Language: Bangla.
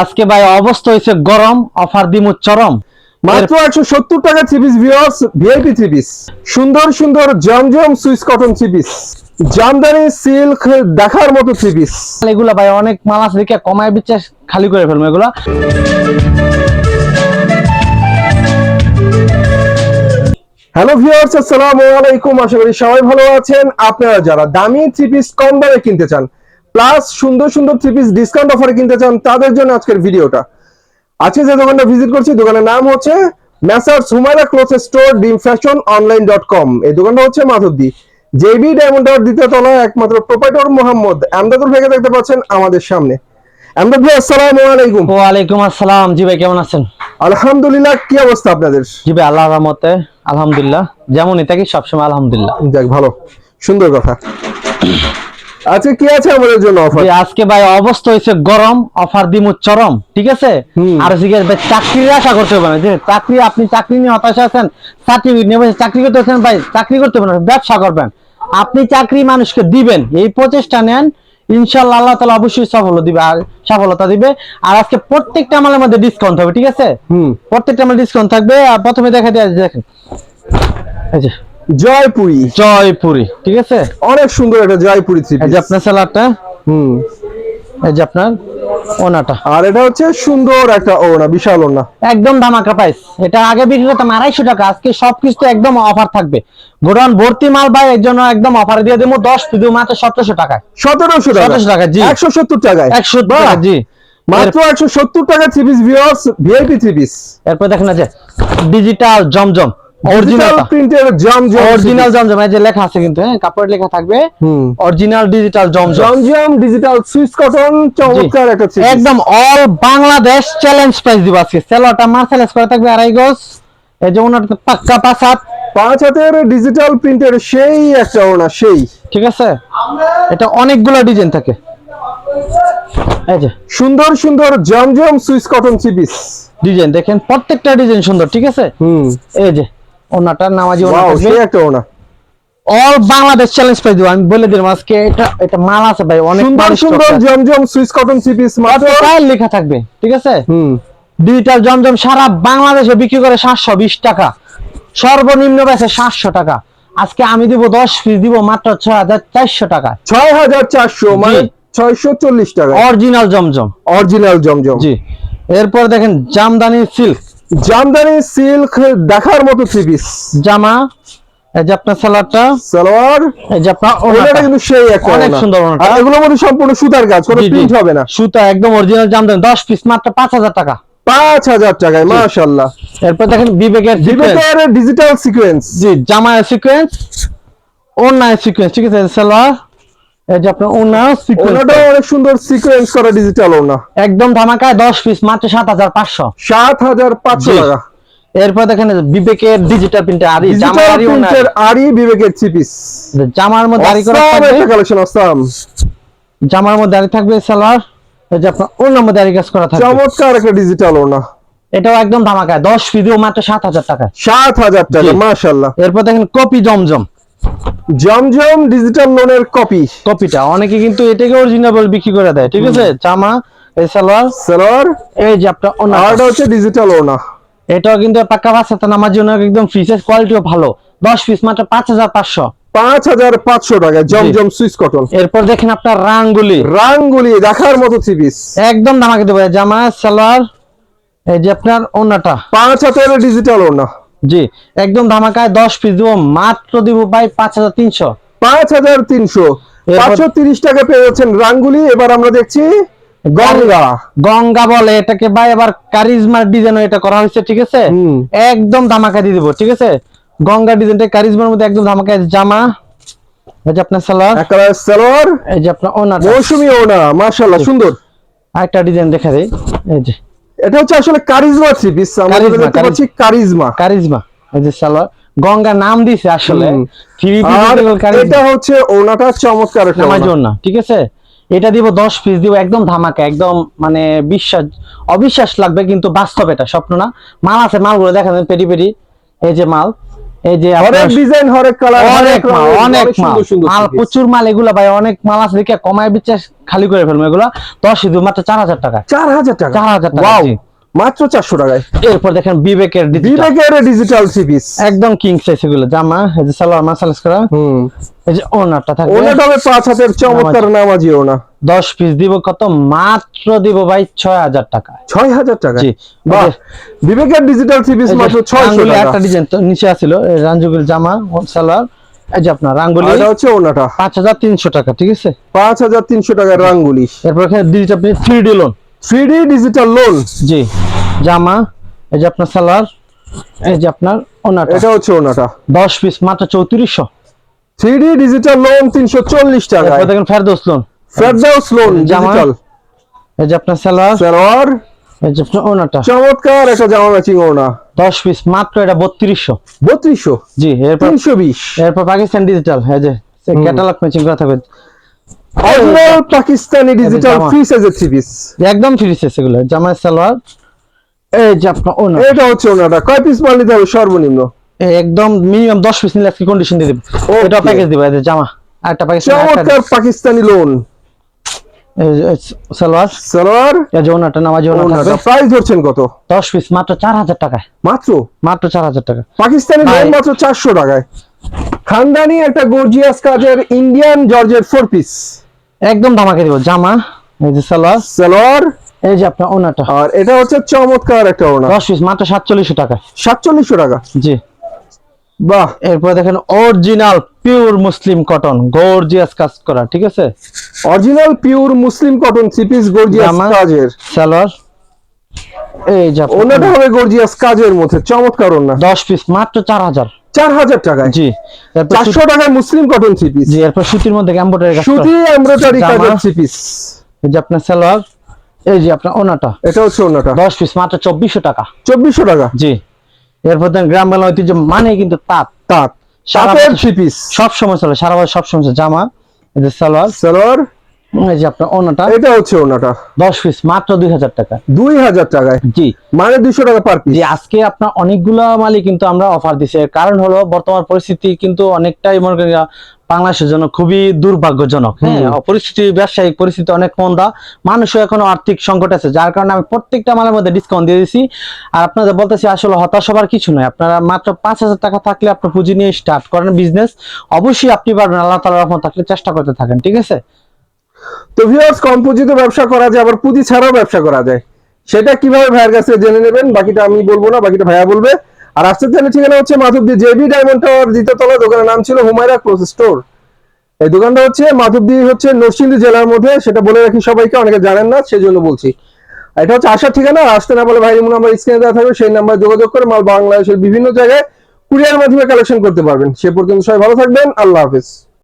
আজকে ভাই অবস্থা হয়েছে গরম অফার দিমু চরম। মাত্র একশো সত্তর টাকা three piece viewers VIP three সুন্দর সুন্দর জমজম Swiss cotton three piece jamdani silk দেখার মতো থ্রি এগুলা ভাই অনেক মাল আছে দেখে কমায় বিচ্ছে খালি করে ফেলব এগুলা। হ্যালো ভিউয়ার্স আসসালামু আলাইকুম আশা করি সবাই ভালো আছেন। আপনারা যারা দামি থ্রি পিস কম দামে কিনতে চান প্লাস সুন্দর সুন্দর থ্রি পিস ডিসকাউন্ট অফারে কিনতে চান তাদের জন্য আজকের ভিডিওটা। আজকে যে দোকানটা ভিজিট করছি দোকানের নাম হচ্ছে মেসার্স হুমায়রা ক্লোথ স্টোর ডিম ফ্যাশন অনলাইন ডট কম এই দোকানটা হচ্ছে মাধবদী। জেবি ডায়মন্ড টাওয়ার দ্বিতীয় তলায় একমাত্র প্রোপাইটর মোহাম্মদ আমদাদুল ভাইকে দেখতে পাচ্ছেন আমাদের সামনে। আমদাদ ভাই আসসালামু আলাইকুম। ওয়ালাইকুম আসসালাম। জি ভাই কেমন আছেন? আলহামদুলিল্লাহ কি অবস্থা আপনাদের? জি ভাই আল্লাহ রহমতে আলহামদুলিল্লাহ। যেমনই থাকি সবসময় আলহামদুলিল্লাহ। যাক ভালো। সুন্দর কথা। আজকে কি আছে আমাদের জন্য অফার আজকে ভাই অবস্থা হয়েছে গরম অফার দিমু চরম ঠিক আছে? আর গিয়ে ভাই চাকরির আশা করতে হবে না। যে চাকরি আপনি চাকরি নিয়ে হতাশা আছেন চাকরি নিয়ে চাকরি করতে আছেন ভাই চাকরি করতে হবে না ব্যবসা করবেন। আপনি চাকরি মানুষকে দিবেন এই প্রচেষ্টা নেন ইনশাল্লাহ আল্লাহ তালা অবশ্যই সফল দিবে আর সফলতা দিবে। আর আজকে প্রত্যেকটা মালের মধ্যে ডিসকাউন্ট হবে ঠিক আছে? হুম। প্রত্যেকটা মাল ডিসকাউন্ট থাকবে আর প্রথমে দেখা যায় দেখেন। এই যে। জয়পুরি। জয়পুরি। ঠিক আছে? অনেক সুন্দর একটা জয়পুরি থ্রি যে আপনার স্যালাডটা হুম। এই যে আপনার ওনাটা। আর এটা হচ্ছে সুন্দর একটা ওড়না বিশাল ওড়না। একদম ধামাকা প্রাইস এটা আগে বিক্রি করতাম আড়াইশো টাকা আজকে সবকিছু একদম অফার থাকবে। গোডাউন ভর্তি মাল ভাই এর জন্য একদম অফার দিয়ে দেবো দশ শুধু মাত্র সতেরোশো টাকায়। সতেরোশো টাকা? 1700 টাকা, জি। একশো সত্তর টাকায়? একশো! টাকা জি। মাত্র একশো সত্তর টাকা three piece viewers VIP three piece এরপর দেখেন না যে ডিজিটাল জমজম। অরিজিনাল প্রিন্টের জম জম অরিজিনাল জমজম এই যে লেখা আছে কিন্তু হ্যাঁ কাপড় লেখা থাকবে। অরিজিনাল ডিজিটাল জমজম জম জম ডিজিটাল সুইস কটন চমৎকার একটা একদম অল বাংলাদেশ চ্যালেঞ্জ প্রাইস দিব আজকে। সেলোটা মার্সেলেস করে থাকবে আড়াই গজ। এই যে ওনার পাক্কা পাঁচ হাত। পাঁচ হাতের ডিজিটাল প্রিন্টের সেই একটা ওড়না সেই। ঠিক আছে? এটা অনেকগুলো ডিজাইন থাকে। এই যে। সুন্দর সুন্দর জমজম Swiss cotton three piece design দেখেন প্রত্যেকটা ডিজাইন সুন্দর ঠিক আছে? হুম। এই যে। ওনাটা নামাজি ওনা। একটা অল বাংলাদেশ চ্যালেঞ্জ দিব। আমি বলে দিলাম আজকে এটা এটা মাল আছে ভাই অনেক সুন্দর সুন্দর জমজম সুইস কটন পিস মাত্র লেখা থাকবে ঠিক আছে? হুম। ডিজিটাল জমজম সারা বাংলাদেশে বিক্রি করে সাতশো বিশ টাকা। সর্বনিম্ন বেছে সাতশো টাকা। আজকে আমি দিব দশ পিস দিব মাত্র ছয় হাজার চারশো টাকা। ছয় হাজার চারশো মানে ছয়শো চল্লিশ টাকা। অরিজিনাল জমজম। অরিজিনাল জমজম। জি। এরপর দেখেন জামদানি সিল্ক জামদানি সিল্ক দেখার মতো থ্রি পিস জামা এই যে আপনার সালোয়ারটা সালোয়ার। এই যে আপনার ওনাটা কিন্তু সেই একটা অনেক সুন্দর। আর এগুলোর মধ্যে সম্পূর্ণ সুতার কাজ কোনো। প্রিন্ট হবে না। সুতা একদম অরিজিনাল জামদানি দশ পিস মাত্র পাঁচ হাজার টাকা। পাঁচ হাজার টাকায় মাশাল্লাহ এরপর দেখেন বিবেকের বিবেকের ডিজিটাল সিকোয়েন্স জি জামায় সিকোয়েন্স ওড়নায় সিকোয়েন্স ঠিক আছে? সালোয়ার। এই যে আপনার ওড়না সিকোয়েন্স ওনাটাও অনেক সুন্দর সিকোয়েন্স করা ডিজিটাল ওনা। একদম ধামাকায় দশ পিস মাত্র সাত হাজার পাঁচশো। সাত হাজার পাঁচশো জি। টাকা। এরপর দেখেন বিবেকের ডিজিটাল আরি জামা ডিজিটাল আরি প্রিন্টের আরি বিবেকের পিস জামার মধ্যে আরি করা থাকবে। কালেকশন অসাম জামার মধ্যে আরি থাকবে সালোয়ার এই যে আপনার ওড়নার মধ্যে আরি কাজ করা থাকবে। চমৎকার একটা ডিজিটাল ওনা। এটাও একদম ধামাকায় দশ পিসও মাত্র সাত হাজার টাকা সাত হাজার টাকা জি। মাশাল্লাহ এরপর দেখেন কপি জমজম। জমজম ডিজিটাল লোনের কপি কপিটা অনেকে কিন্তু এটাকে অরিজিনাল বিক্রি করে দেয় ঠিক আছে? জামা এই সালোয়ার সালোয়ার। এই যে আপনার আর ওড়না এটা হচ্ছে ডিজিটাল ওনা। এটাও কিন্তু পাক্কা বাচ্চা নামার জন্য একদম ফিসের কোয়ালিটিও ভালো। দশ পিস মাত্র পাঁচ হাজার পাঁচশো। পাঁচ হাজার পাঁচশো টাকা জমজম সুইস কটন এরপর দেখেন আপনার রাঙ্গুলি। রাঙ্গুলি দেখার মতো থ্রি পিস একদম ধামাকে দেবো। জামা সালোয়ার এই যে আপনার ওনাটা। পাঁচ হাতের ডিজিটাল ওনা। জি একদম ধামাকায় দশ পিস দিব মাত্র দিব ভাই পাঁচ হাজার তিনশো। পাঁচ হাজার তিনশো। পাঁচশো তিরিশ টাকা পেয়ে যাচ্ছেন রাঙ্গুলি এবার আমরা দেখছি গঙ্গা। গঙ্গা বলে এটাকে ভাই এবার কারিজমার ডিজাইন এটা করা হয়েছে ঠিক আছে? একদম ধামাকা দিয়ে দিব ঠিক আছে? গঙ্গা ডিজাইনটা কারিজমার মধ্যে একদম ধামাকা জামা। এই যে আপনার সালোয়ার। একটা সালোয়ার। এই যে আপনার ওনাটা মৌসুমি ওনা মাশাল্লাহ সুন্দর। আরেকটা ডিজাইন দেখা দেই। এই যে। এটা হচ্ছে আসলে কারিজমা থ্রি পিস আমরা দেখতে পাচ্ছি কারিজমা। কারিজমা এই যে সালোয়ার গঙ্গা নাম দিছে আসলে এটা হচ্ছে ওনাটা চমৎকার জন্য ঠিক আছে? এটা দিব দশ পিস দিব একদম ধামাকা একদম মানে বিশ্বাস অবিশ্বাস লাগবে কিন্তু বাস্তব এটা স্বপ্ন না। মাল আছে মালগুলো দেখা যায় পেটি পেটি এই যে মাল। এই যে হরেক ডিজাইন হরেক কালার অনেক মাল অনেক মাল সুন্দর সুন্দর মাল প্রচুর মাল এগুলা ভাই অনেক মাল আছে দেখে কমায় খালি করে ফেলব এগুলা। তো শুধুমাত্র চার হাজার টাকা। চার হাজার টাকা? চার হাজার টাকা। মাত্র চারশো টাকায়। এরপর দেখেন বিবেকের বিবেকের ডিজিটাল থ্রি পিস একদম কিং সাইজ এগুলো। জামা এই যে সালোয়ার মাসালাস করা। হুম। এই যে ওনারটা থাকবে। ওনাটা হবে পাঁচ হাতের চমৎকার নামাজি। ওনা। দশ পিস দিব কত? মাত্র দিব ভাই ছয় হাজার টাকা। ছয় হাজার টাকা জি। বিবেকের ডিজিটাল থ্রি পিস মাত্র ছয়শো টাকা। একটা ডিজাইন তো নিচে আছিল রাঞ্জুগুল জামা সালোয়ার। এই যে আপনার রাঙ্গুলি। এটা হচ্ছে ওনাটা। পাঁচ হাজার তিনশো টাকা ঠিক আছে? পাঁচ হাজার তিনশো টাকার রাঙ্গুলি। এরপর এখানে ডিজিটাল আপনি three D lawn three D digital lawn জি। জামা এই যে আপনার সালোয়ার এই যে আপনার ওনাটা। এটা হচ্ছে ওনাটা। দশ পিস মাত্র চৌত্রিশশো। থ্রি ডি ডিজিটাল লোন তিনশো চল্লিশ টাকা এরপর দেখেন ফেরদৌস লোন। ফেরদাউস লোন জামা। ডিজিটাল এই যে আপনার সালোয়ার সালোয়ার। এই যে আপনার ওনাটা। চমৎকার একটা জামা ম্যাচিং ওনা। দশ পিস মাত্র এটা বত্রিশশো। বত্রিশশো? জি এরপর তিনশো বিশ। এরপর পাকিস্তান ডিজিটাল এই যে ক্যাটালগ ম্যাচিং করা থাকবে। Original Pakistani digital. ফ্রি সাইজের থ্রি পিস একদম ফ্রি সাইজ এগুলো জামা সালোয়ার এই যে আপনার ওনা এটা হচ্ছে ওনাটা কয় পিস মাল নিতে হবে সর্বনিম্ন? একদম মিনিমাম দশ পিস নিলে কন্ডিশন দিয়ে দেবে। এটা প্যাকেজ দিবে এই জামা। আর প্যাকেজ চমৎকার পাকিস্তানি লোন সালোয়ার। সালোয়ার? এই যে ওনাটা নামাজি ওনাটা প্রাইস ধরছেন কত? দশ পিস মাত্র চার হাজার টাকায়। মাত্র? মাত্র চার হাজার টাকা। পাকিস্তানি লোন মাত্র চারশো টাকায়। খানদানি একটা গর্জিয়াস কাজের ইন্ডিয়ান জর্জের ফোর পিস একদম ধামাকে দিব জামা এই যে সালোয়ার। সালোয়ার? এই যে আপনার ওনাটা। আর এটা হচ্ছে চমৎকার একটা ওনা। দশ পিস মাত্র সাতচল্লিশশো টাকা। সাতচল্লিশশো টাকা। জি। বাহ। এরপর দেখেন original pure muslin cotton gorgeous কাজ করা ঠিক আছে? Original pure muslin cotton three piece gorgeous কাজের। সালোয়ার এই যে ওনাটা হবে গর্জিয়াস কাজের মধ্যে চমৎকার ওনা। দশ পিস মাত্র চার হাজার। চার হাজার টাকায়। জি। এরপর চারশো টাকায় মুসলিম কটন থ্রি পিস জি এরপর সুতির মধ্যে এমব্রয়ডারি কাজ। সুতি এমব্রয়ডারি। কাজের থ্রি পিস এই যে আপনার সালোয়ার এই যে আপনার ওনাটা। এটা হচ্ছে ওনাটা। দশ পিস মাত্র চব্বিশশো টাকা। চব্বিশশো টাকা? জি। এরপর দেন গ্রাম বাংলা ঐতিহ্য মানে কিন্তু তাঁত। তাঁত। তাঁতের থ্রি পিস। সব সময় চলে সারা বছর সব সময় জামা এই যে সালোয়ার। সালোয়ার। এই যে আপনার ওনাটা। এটা হচ্ছে ওনাটা। দশ পিস মাত্র দুই হাজার টাকা। দুই হাজার টাকায়? জি। মানে দুইশো টাকা পার পিস যে আজকে আপনার অনেকগুলো মালই কিন্তু আমরা অফার দিছি। কারণ হলো বর্তমান পরিস্থিতি কিন্তু অনেকটাই মনে বাংলাদেশের জন্য খুবই দুর্ভাগ্যজনক। হ্যাঁ পরিস্থিতি ব্যবসায়িক পরিস্থিতি অনেক মন্দা। মানুষও এখনও আর্থিক সংকট আছে যার কারণে আমি প্রত্যেকটা মালের মধ্যে ডিসকাউন্ট দিয়ে দিছি। আর আপনাদের বলতেছি আসলে হতাশ হবার কিছু নয় আপনারা মাত্র পাঁচ হাজার টাকা থাকলে আপনার পুঁজি নিয়ে স্টার্ট করেন বিজনেস অবশ্যই আপনি পারবেন আল্লাহ তালা রহমত থাকলে চেষ্টা করতে থাকেন ঠিক আছে? তো ভিউয়ার্স কম পুঁজিতে ব্যবসা করা যায় আবার পুঁজি ছাড়াও ব্যবসা করা যায়। সেটা কীভাবে ভাইয়ের কাছে জেনে নেবেন? বাকিটা আমি বলব না বাকিটা ভাইয়া বলবে। আর আসতে চাইলে ঠিকানা হচ্ছে মাধবদী জেবি ডায়মন্ড টাওয়ার দ্বিতীয়তলা দোকানের নাম ছিল হুমায়রা ক্লোথ স্টোর এই দোকানটা হচ্ছে মাধবদী হচ্ছে নরসিংদী জেলার মধ্যে, সেটা বলে রাখি সবাইকে, অনেকে জানেন না সেই জন্য বলছি এটা হচ্ছে আসার ঠিকানা, আসতে না বলে ভাইয়ের আমার স্ক্রিনে দেওয়া থাকবে, সেই নাম্বারে যোগাযোগ করে মাল বাংলাদেশের বিভিন্ন জায়গায় কুরিয়ার মাধ্যমে কালেকশন করতে পারবেন। সে পর্যন্ত সবাই ভালো থাকবেন, আল্লাহ হাফিজ।